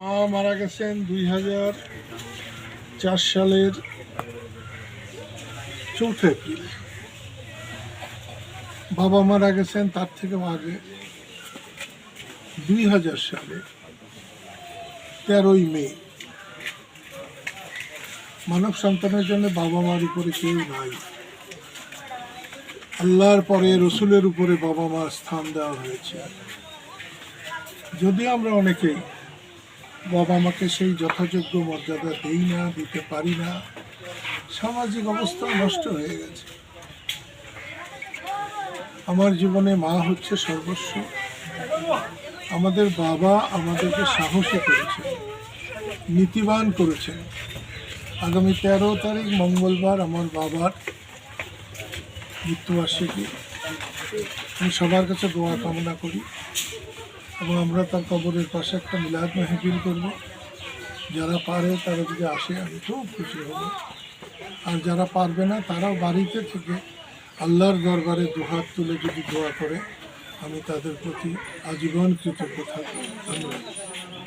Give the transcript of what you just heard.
মা মারা গেছেন দুই হাজার চার সালের চৌঠা এপ্রিল। বাবা মারা গেছেন তার থেকেও আগে দুই হাজার সালে, তেরোই মে। মানব সন্তানের জন্য বাবা মার উপরে কেউ নাই। আল্লাহর পরে রসুলের উপরে বাবা মার স্থান দেওয়া হয়েছে। যদি আমরা অনেকেই বাবা মাকে সেই যথাযোগ্য মর্যাদা দেই না, দিতে পারি না। সামাজিক অবস্থা নষ্ট হয়ে গেছে। আমার জীবনে মা হচ্ছে সর্বস্ব। আমাদের বাবা আমাদেরকে সাহসী করেছেন, নীতিবান করেছেন। আগামী তেরো তারিখ মঙ্গলবার আমার বাবার মৃত্যুবার্ষিকী। আমি সবার কাছে দোয়া কামনা করি। এবং আমরা তার কবরের পাশে একটা মিলাদ মেহফিল করব। যারা পারে তারা যদি আসে, আমি খুব খুশি হব। আর যারা পারবে না, তারাও বাড়িতে থেকে আল্লাহর দরবারে দুহাত তুলে যদি দোয়া করে, আমি তাদের প্রতি আজীবন কৃতজ্ঞ থাকব। ধন্যবাদ।